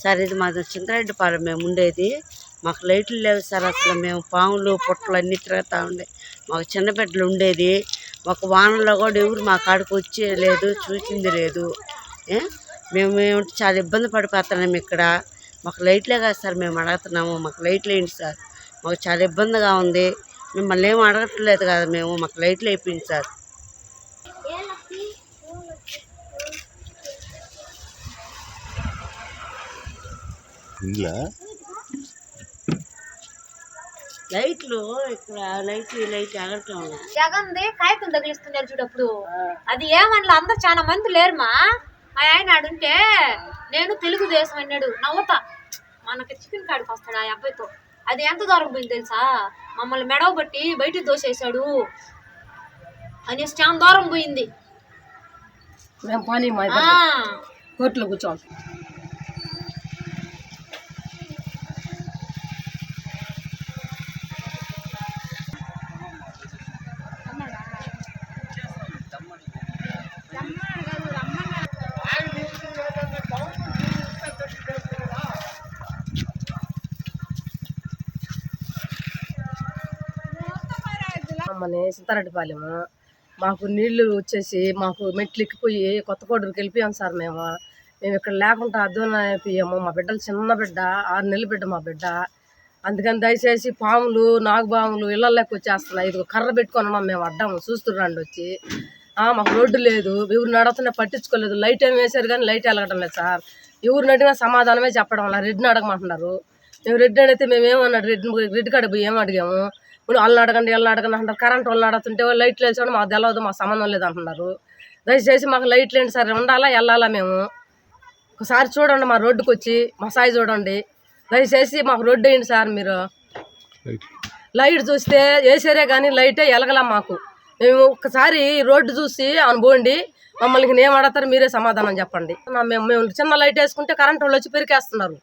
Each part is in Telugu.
సార్ ఇది మాది చింతరెడ్డిపాలెం మేము ఉండేది మాకు లైట్లు లేవు సార్ అసలు. మేము పాములు పొట్టలు అన్నీ తిరుగుతూ ఉండే. మాకు చిన్న బిడ్డలు ఉండేది. మాకు వానలో కూడా ఎవరు మా కాడికి వచ్చే లేదు చూసింది లేదు. మేము చాలా ఇబ్బంది పడిపోతున్నాము ఇక్కడ. మాకు లైట్లే కాదు సార్ మేము అడుగుతున్నాము. మాకు లైట్లు వేయండి సార్? మాకు చాలా ఇబ్బందిగా ఉంది. మిమ్మల్ని ఏం అడగట్లేదు కదా మేము. మాకు లైట్లు వేయించండి సార్. లైట్లు ఇక్కడ లైట్ ఎగరటం లేదు. జగన్ది కాగితం తగిలిస్తున్నారు చూడప్పుడు అది ఏమనలా? అందరు చాలా మంది లేరు మా మా ఆయన ఆడుంటే నేను తెలుగుదేశం అన్నాడు. నవ్వుతా. మనకి చికెన్ కాడికి వస్తాడు ఆ అబ్బాయితో? అది ఎంత దూరం పోయింది తెలుసా? మమ్మల్ని మెడవ బట్టి బయటికి దోసేసాడు అనేసి చాలా దూరం పోయింది. మేము పని మా ఆ, కోర్టులో కూర్చోవాలి. మన సింతారెడ్డిపాలెము మాకు నీళ్ళు వచ్చేసి మాకు మెట్లు ఎక్కిపోయి కొత్త కోడూరుకి వెళ్ళిపోయాం సార్ మేము. మేము ఇక్కడ లేకుండా అద్దం అయిపోయాము. మా బిడ్డలు చిన్న బిడ్డ ఆరు నెలల బిడ్డ మా బిడ్డ. అందుకని దయచేసి పాములు నాగుపాములు ఇళ్ళల్లోకి వచ్చేస్తున్నాయి. ఇది కర్ర పెట్టుకొని ఉన్నాం మేము అడ్డాము చూస్తున్నాండి వచ్చి. మాకు రోడ్డు లేదు. ఎవరు నడుతున్నా పట్టించుకోలేదు. లైట్ ఏం వేశారు కానీ లైట్ వెలగడం లేదు సార్. ఎవరు నడిగినా సమాధానమే చెప్పడం వల్ల రెడ్డిని అడగమంటున్నారు. మేము రెడ్డి అడిగితే మేము ఏమన్నాడు రెడ్డి రెడ్డి కాడ పోయి ఏం అడిగాము? ఇప్పుడు వాళ్ళని అడగండి వీళ్ళని అడగండి అంటారు కరెంట్ వాళ్ళని అడుగుతుంటే వాళ్ళు లైట్లు వేసాడు మాకు తెలియదు మాకు సంబంధం లేదు అంటున్నారు. దయచేసి మాకు లైట్లు ఏంటి సార్ ఉండాలా వెళ్ళాలా మేము? ఒకసారి చూడండి మా రోడ్డుకి వచ్చి మా సాయి చూడండి. దయచేసి మాకు రోడ్డు వేయండి సార్ మీరు. లైట్. చూస్తే వేసారే కానీ లైటే ఎలగలా మాకు. మేము ఒక్కసారి రోడ్డు చూసి అనుకోండి మమ్మల్ని ఏం అడతారు మీరే సమాధానం చెప్పండి. మేము మేము చిన్న లైట్ వేసుకుంటే కరెంట్ వాళ్ళు వచ్చి పెరికేస్తున్నారు.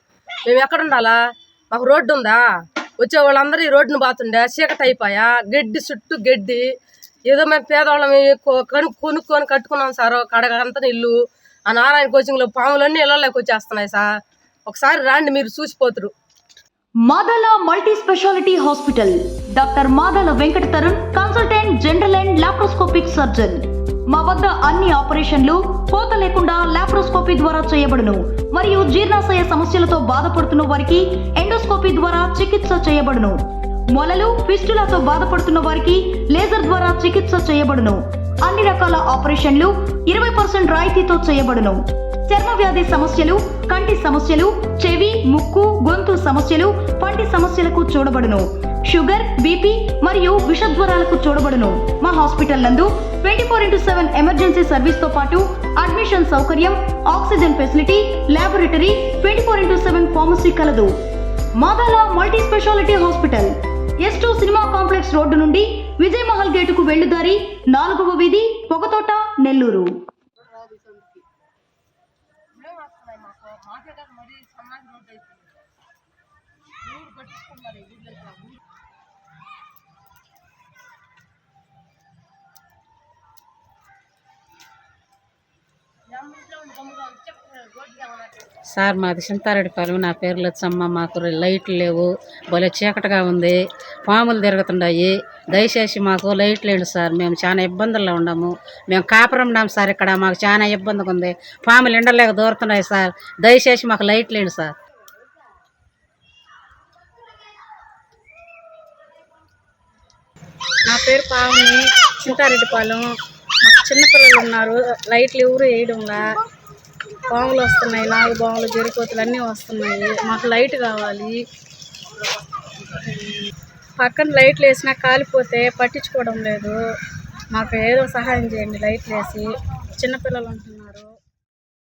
మేము ఎక్కడ ఉండాలా? మాకు రోడ్డు ఉందా? వచ్చే వాళ్ళందరూ ఈ రోడ్డును బాతుండే చీకటి అయిపోయా గడ్డి చుట్టూ గడ్డి. ఏదో మేము పేదవాళ్ళం కను కొనుక్కొని కట్టుకున్నాం సార్ కడగంతా ఇల్లు. ఆ నారాయణ కోచింగ్లో పాములన్నీ ఇళ్ళలోకి వచ్చేస్తున్నాయి సార్. ఒకసారి రాండి మీరు చూసిపోతురు. Madala multi speciality hospital. Doctor Madala Venkata Tarun consultant general and laparoscopic surgeon. మా వద్ద అన్ని ఆపరేషన్లు కోత లేకుండా లాప్రోస్కోపీ ద్వారా చేయబడును. మరియు జీర్ణాశయ సమస్యలతో బాధపడుతున్న వారికి ఎండోస్కోపీ ద్వారా చికిత్స చేయబడును. మొలలు ఫిస్టులతో బాధపడుతున్న వారికి లేజర్ ద్వారా చికిత్స చేయబడును. అన్ని రకాల ఆపరేషన్లు ఇరవై పర్సెంట్ రాయితీతో చేయబడును. చర్మ వ్యాధి సమస్యలు కంటి సమస్యలు చెవి ముక్కు గొంతు సమస్యలు పంటి సమస్యలకు చూడబడును. షుగర్ బీపీ మరియు విషద్వరాలకు చూడబడును. మా హాస్పిటల్ నందు twenty four into seven emergency సర్వీస్తో పాటు అడ్మిషన్ సౌకర్యం oxygen facility laboratory twenty four into seven pharmacy కలదు. Madala multi speciality hospital S two cinema complex road నుండి విజయ్ మహల్ గేటుకు వెళ్ళుదారి నాలుగవ వీధి పొగతోట నెల్లూరు. సార్ మాది చింతారెడ్డిపాలెం. నా పేరు లచ్చమ్మ. మాకు లైట్లు లేవు. భలే చీకటిగా ఉంది. పాములు తిరుగుతున్నాయి దయచేసి మాకు లైట్ లేడు సార్. మేము చాలా ఇబ్బందుల్లో ఉన్నాము. మేము కాపురం ఉన్నాం సార్ ఇక్కడ. మాకు చాలా ఇబ్బందిగా ఉంది. పాములు ఎండలేక దూరుతున్నాయి సార్. దయచేసి మాకు లైట్ లేడు సార్. నా పేరు పావని చింతారెడ్డిపాలెం. మాకు చిన్నపిల్లలు ఉన్నారు. లైట్లు ఎవరు వేయడంలా. పాములు వస్తున్నాయి. నాలుగు పాములు జరిపోతులు అన్నీ వస్తున్నాయి. మాకు లైట్ కావాలి. పక్కన లైట్లు వేసినా కాలిపోతే పట్టించుకోవడం లేదు. మాకు ఏదో సహాయం చేయండి లైట్లు వేసి. చిన్నపిల్లలు ఉంటున్నారు.